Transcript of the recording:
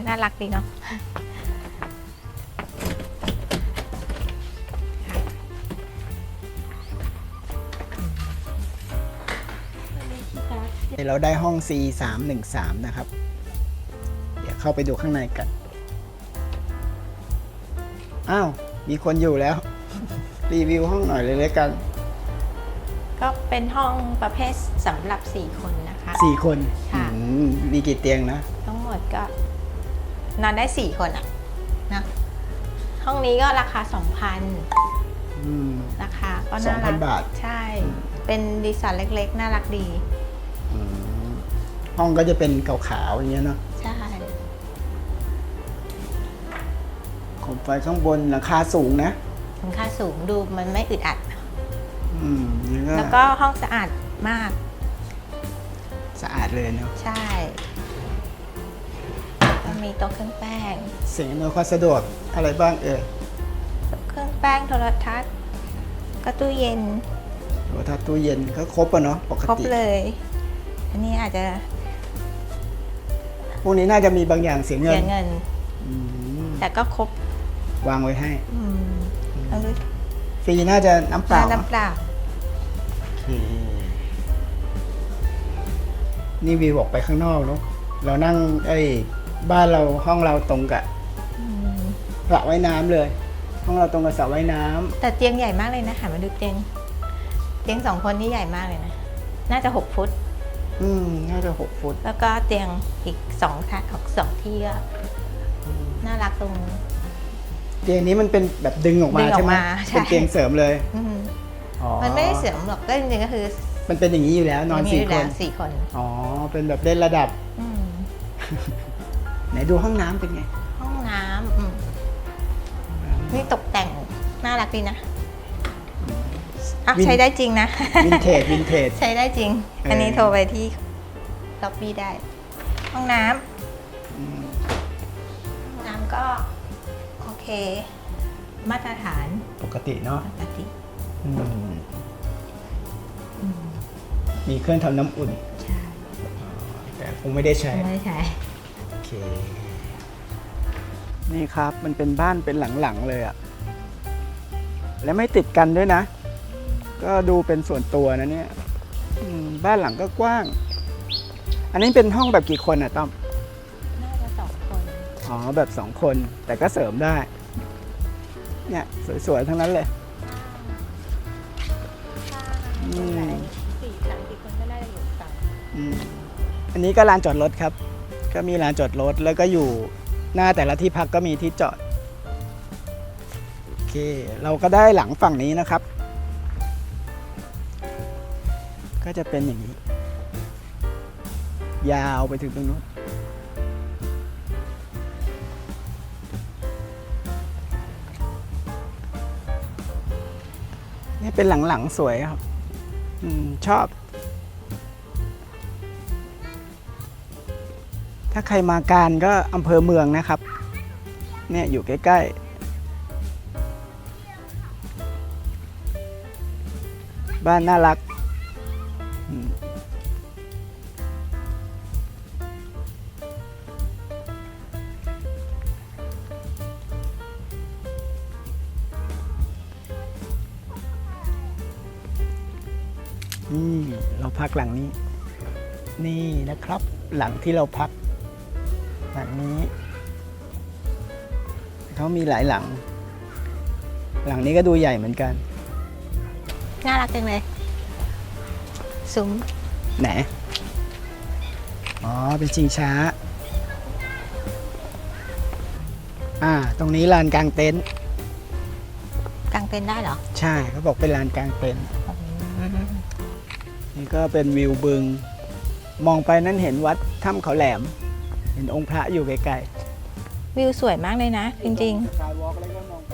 บ้านน่ารักดีเนาะเราได้ห้อง C 3 1 3นะครับ เดี๋ยวเข้าไปดูข้างในกัน อ้าว มีคนอยู่แล้ว รีวิวห้องหน่อยเลยเลยกัน ก็เป็นห้องประเภทสำหรับ 4 คนนะคะ 4 คน ค่ะอืมมีกี่เตียงนะ ทั้งหมดก็ นอนได้4คนอะนะห้องนี้ก็ราคา2,000อืม ราคาก็น่ารัก2,000บาท ใช่ เป็นดีไซน์เล็ก ๆ น่ารักดี อืมห้องก็จะเป็นขาวๆอย่างเงี้ยเนาะใช่ โคมไฟข้างบนหลังคาสูงนะราคาสูงดูมันไม่อึดอัด อืมแล้วแล้วก็ก็ห้องสะอาดมาก สะอาดเลยเนาะใช่ก็ มีโต๊ะเครื่องแป้งเสียงอำนวยความสะดวกอะไรบ้างเอ่ยโต๊ะเครื่องแป้งโทรทัศน์ก็ตู้เย็นโหถ้าตู้เย็นก็ครบอะเนาะปกครบติเลย อันนี้อาจจะพวกนี้น่าจะมีบางอย่างเสียเงิเสีนยเงิน อืมแต่ก็ครบวางไว้ให้อืมเอาดูฟรีน่าจะน้ำเปล่าน้ำเปล่าโอเคนี่วิวออกไปข้างนอกเนาะเรานั่งไอ้ บ้านเราห้องเราตรงกับอืมสระว่ายน้ำเลย ห้องเราตรงกับสระว่ายน้ำแต่เตียงใหญ่มากเลยนะหันมาดูเตียง เตียงสองคนนี่ใหญ่มากเลยนะ น่าจะหกฟุต อืมน่าจะหกฟุตแล้วก็เตียงอีกสองท่าสองที่ก็น่ารักตรง เตียงนี้มันเป็นแบบดึงออกมาดึงออกใช่ไหมมาใช่ เป็นเตียงเสริมเลยอืมอ๋อมันไม่ได้เสริมหรอกก็จริงๆก็คือมันเป็นอย่างนี้อยู่แล้วนอนมีสี่ยู่คแล้วน สี่คน อ๋อ เป็นแบบเล่นระดับ อืม ไหนดูห้องน้ำเป็นไง ห้องน้ำอืมนี่ตกแต่งน่ารักดีนะอะวิน ใช้ได้จริงนะ วินเทจวินเทจ ใช้ได้จริง เอออั อันนี้โทรไปที่ล็อบบี้ได้ ห้องน้ำอืมห้องน้ำก็ โอเค มาตรฐานปกติเนาะปกติอืมอืมมีเครื่องทำน้ำอุ่น ใช่แต่คงไม่ได้ใช้ ไม่ได้ใช้โอ เคนี่ครับมันเป็นบ้านเป็นหลังๆเลยอะและไม่ติดกันด้วยนะ ก็ดูเป็นส่วนตัวนะเนี่ยอืมบ้านหลังก็กว้าง อันนี้เป็นห้องแบบกี่คนอะต้อมน่าจะสองคนอ๋อแบบสองคนแต่ก็เสริมได้ เนี่ยสวยๆทั้งนั้นเลยอืมสี่สามสี่คนก็น่าจะอยู่กันอืมอันนี้ก็ลานจอดรถครับ ก็มีลานจอดรถแล้วก็อยู่หน้าแต่ละที่พักก็มีที่จอดโอเค เราก็ได้หลังฝั่งนี้นะครับ ก็จะเป็นอย่างนี้ ยาวไปถึงตรงนู้นนี่เป็นหลังๆสวยครับอชอบ ถ้าใครมาการก็อำเภอเมืองนะครับ เนี่ยอยู่ใกล้ ๆ บ้านน่ารัก นี่ เราพักหลังนี้ นี่นะครับหลังที่เราพัก ลังนี้ เขามีหลายหลัง หลังนี้ก็ดูใหญ่เหมือนกัน น่ารักจังเลยซุ้มไหน อ๋อ เป็นชิงช้า อ่า ตรงนี้ลานกลางเต็นท์ กางเต็นท์ได้เหรอใช่เขาบอกเป็นลานกลางเต็นท์อืมนี่ก็เป็นวิวบึง มองไปนั่นเห็นวัดถ้ำเขาแหลม เห็นองค์พระอยู่ไกลวิวสวยมากเลยนะ ๆจริงสกายวอล์กแล้วก็มองไป